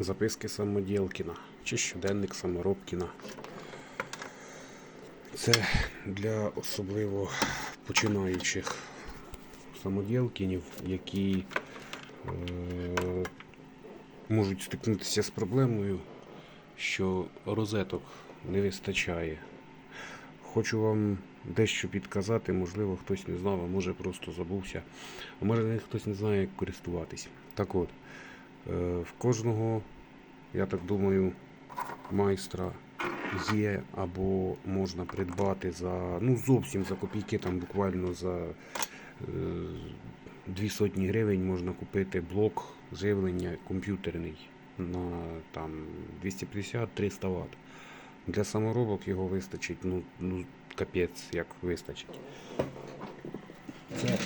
Записки Самодєлкіна чи щоденник Саморобкіна. Це для особливо починаючих самоділкінів, які е, можуть стикнутися з проблемою, що розеток не вистачає. Хочу вам дещо підказати, можливо, хтось не знав, а може просто забувся, а може хтось не знає, як користуватись. Так от, в кожного, я так думаю, майстра є або можна придбати за ну зовсім за копійки, там буквально за е, дві сотні гривень можна купити блок живлення комп'ютерний на там 250-300 Вт. Для саморобок його вистачить, ну, ну капець, як вистачить. Це,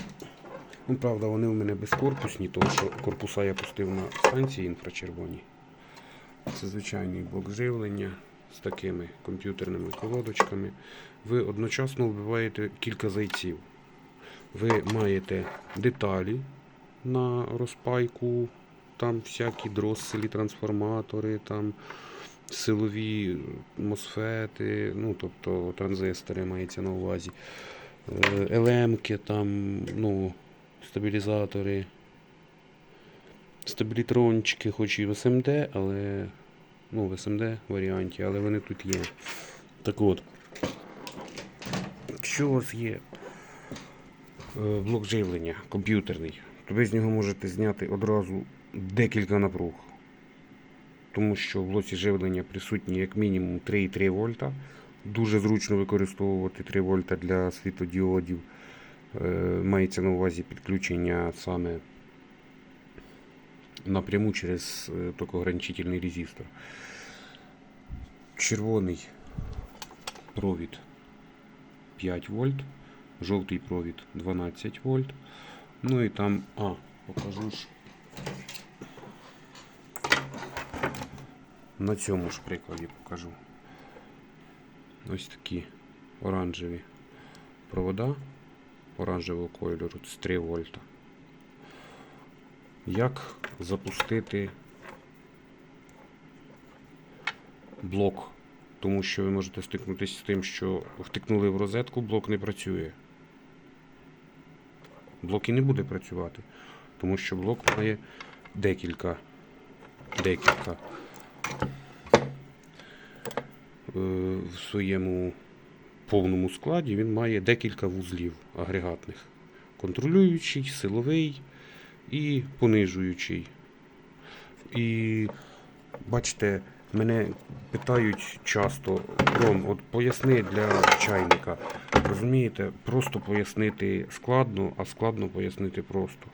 ну, правда, вони у мене безкорпусні, тому що корпуса я пустив на станції інфрачервоні. Це звичайний блок живлення з такими комп'ютерними колодочками. Ви одночасно вбиваєте кілька зайців. Ви маєте деталі на розпайку, там всякі дросселі, трансформатори, там силові мосфети, ну тобто транзистори мається на увазі, е, елемки, там, ну, стабілізатори, стабілітрончики, хоч і в СМД, але ну, в СМД варіанті, але вони тут є. Так от, якщо у вас є е, блок живлення комп'ютерний, то ви з нього можете зняти одразу декілька напруг. Тому що в блоці живлення присутні як мінімум 3,3 вольта. Дуже зручно використовувати 3 вольта для світодіодів. Е, Мається на увазі підключення саме напряму через е, токограничительний резистор. Червоний провід 5 вольт, жовтий провід 12 вольт. Ну і там, а, покажу ж. На цьому ж прикладі покажу. Ось такі оранжеві провода оранжевого кольору, це 3 вольта. Як запустити блок? Тому що ви можете стикнутися з тим, що втикнули в розетку, блок не працює. Блок і не буде працювати, тому що блок має декілька декілька е, в своєму повному складі він має декілька вузлів агрегатних. Контролюючий, силовий і понижуючий. І бачите, мене питають часто, Ром, от поясни для чайника. Розумієте, просто пояснити складно, а складно пояснити просто.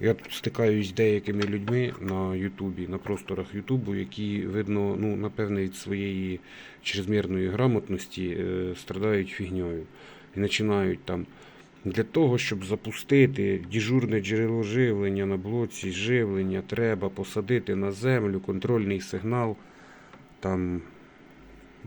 Я стикаюсь з деякими людьми на Ютубі, на просторах Ютубу, які, видно, ну, напевне, від своєї чрезмірної грамотності е, страдають фігньою. І починають там для того, щоб запустити діжурне джерело живлення на блоці живлення, треба посадити на землю контрольний сигнал. Там,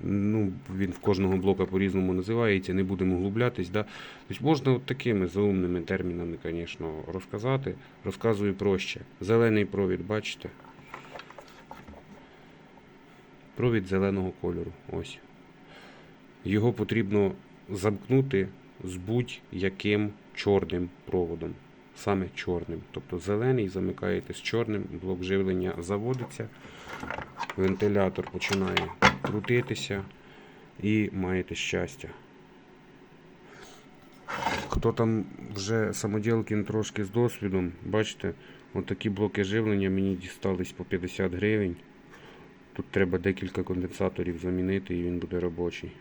ну, він в кожного блока по-різному називається, не будемо углублятись. Да? Тобто можна от такими заумними термінами, звісно, розказати. Розказую проще. Зелений провід, бачите? Провід зеленого кольору. Ось. Його потрібно замкнути з будь-яким чорним проводом. Саме чорним. Тобто зелений замикаєте з чорним, блок живлення заводиться, вентилятор починає крутитися і маєте щастя. Хто там вже самоділкін трошки з досвідом, бачите, отакі блоки живлення мені дістались по 50 гривень. Тут треба декілька конденсаторів замінити і він буде робочий.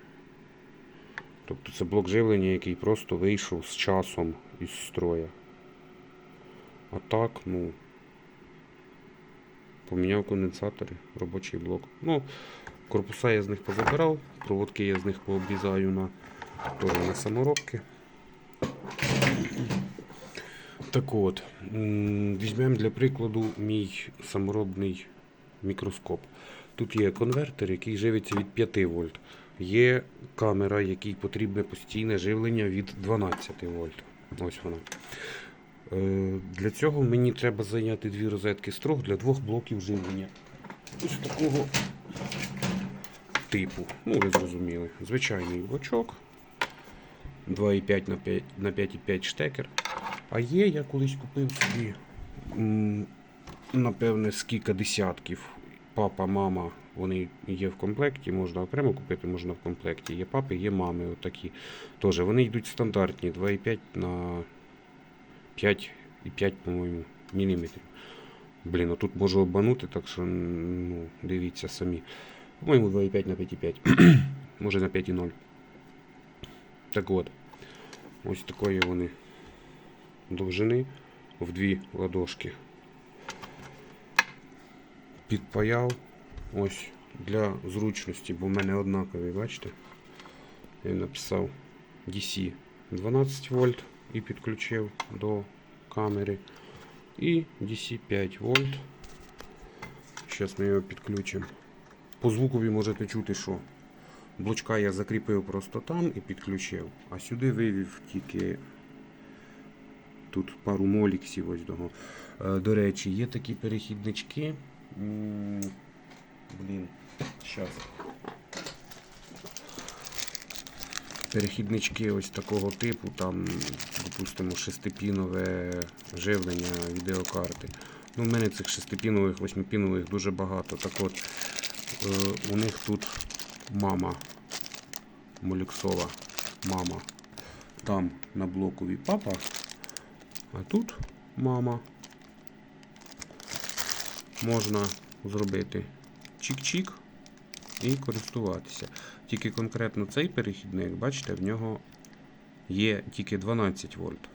Тобто це блок живлення, який просто вийшов з часом із строя. А так, ну, поміняв конденсатори, робочий блок. Ну, корпуса я з них позабирав, проводки я з них пообрізаю на, теж на саморобки. Так от, візьмемо для прикладу мій саморобний мікроскоп. Тут є конвертер, який живиться від 5 вольт. Є камера, якій потрібне постійне живлення від 12 вольт. Ось вона. Е, Для цього мені треба зайняти дві розетки строг для двох блоків живлення. Ось такого типу. Ну, ви зрозуміли. Звичайний блочок. 2,5 на 5,5 штекер. А є, я колись купив собі, напевне, скільки десятків. Папа, мама, вони є в комплекті, можна окремо купити, можна в комплекті. Є папи, є мами, отакі. Теж вони йдуть стандартні 2,5 на 5,5, по-моєму, міліметрів. Блін, тут можу обманути, так що ну, дивіться самі. По-моєму, 2,5 на 5,5. Може на 5,0. Так от. Ось такої вони довжини в дві ладошки. Підпаяв. Ось для зручності, бо в мене однакові, бачите? Я написав DC 12 вольт і підключив до камери. І DC 5 вольт. Зараз ми його підключимо. По звукові можете чути, що блочка я закріпив просто там і підключив, а сюди вивів тільки тут пару моліксів ось того. Е, До речі, є такі перехіднички. Блін, зараз. Перехіднички ось такого типу, там, допустимо, шестипінове живлення відеокарти. Ну, в мене цих шестипінових, восьмипінових дуже багато. Так от, у них тут мама Моліксова мама. Там на блокові папа, а тут мама. Можна зробити чик-чик і користуватися. Тільки конкретно цей перехідник, бачите, в нього є тільки 12 вольт.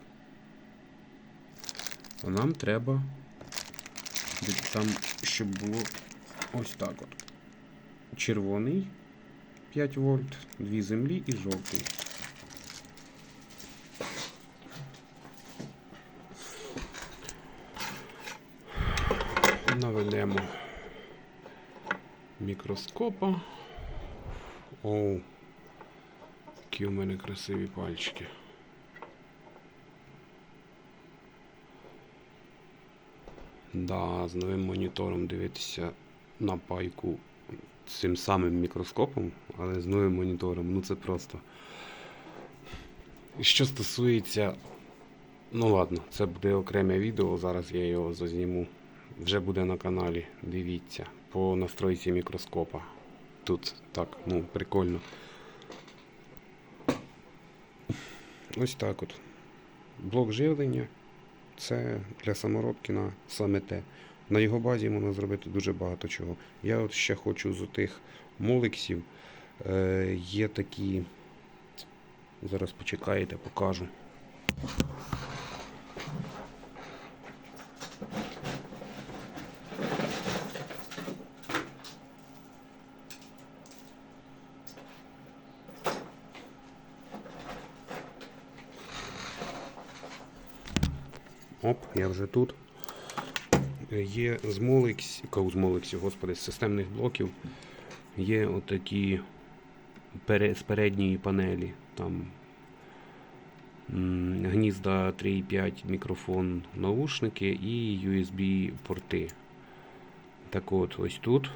А нам треба там, щоб було ось так от. Червоний 5 вольт, дві землі і жовтий. Наведемо мікроскопа. Оу, які у мене красиві пальчики. Да, з новим монітором дивитися на пайку цим самим мікроскопом, але з новим монітором. Ну це просто. Що стосується. Ну ладно, це буде окреме відео. Зараз я його зазніму. Вже буде на каналі. Дивіться. По настройці мікроскопа. Тут так, ну, прикольно. Ось так от. Блок живлення. Це для саморобки на саме те. На його базі можна зробити дуже багато чого. Я от ще хочу з тих моликсів. Е, є такі. Зараз почекаєте, покажу. Оп, я вже тут. Е, Є з Molex, з Molex, господи, з системних блоків. Є отакі з передньої панелі. Там гнізда 3.5 мікрофон, наушники і USB порти. Так от, ось тут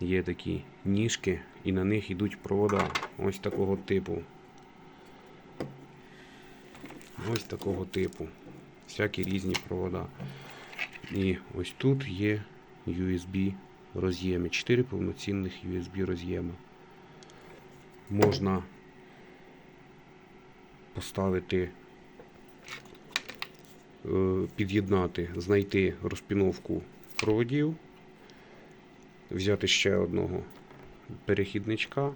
є такі ніжки, і на них йдуть провода ось такого типу. Ось такого типу. Всякі різні провода. І ось тут є USB роз'єми. 4 повноцінних USB роз'єми. Можна поставити, е, під'єднати, знайти розпіновку проводів, взяти ще одного перехідничка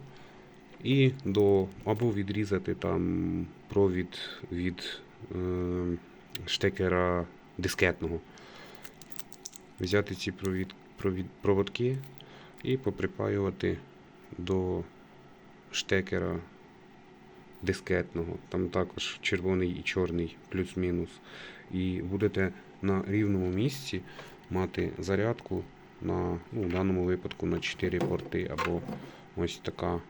і до або відрізати там провід від е, штекера дискетного. Взяти ці провід, провід, проводки і поприпаювати до штекера дискетного. Там також червоний і чорний плюс-мінус. І будете на рівному місці мати зарядку на, ну, в даному випадку на 4 порти або ось така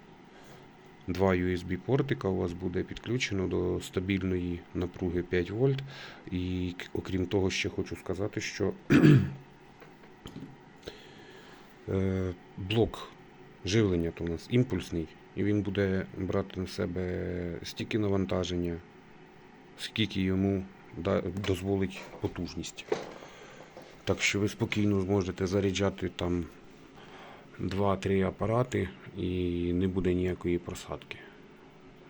два USB-портика у вас буде підключено до стабільної напруги 5 вольт. І окрім того, ще хочу сказати, що е, блок живлення то у нас імпульсний, і він буде брати на себе стільки навантаження, скільки йому дозволить потужність. Так що ви спокійно зможете заряджати там 2-3 апарати і не буде ніякої просадки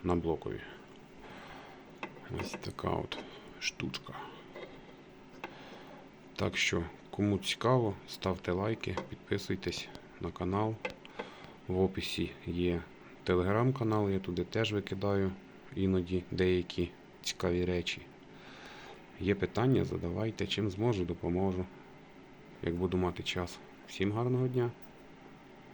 на блокові. Ось така от штучка. Так що, кому цікаво, ставте лайки, підписуйтесь на канал. В описі є телеграм-канал, я туди теж викидаю іноді деякі цікаві речі. Є питання, задавайте, чим зможу, допоможу, як буду мати час. Всім гарного дня!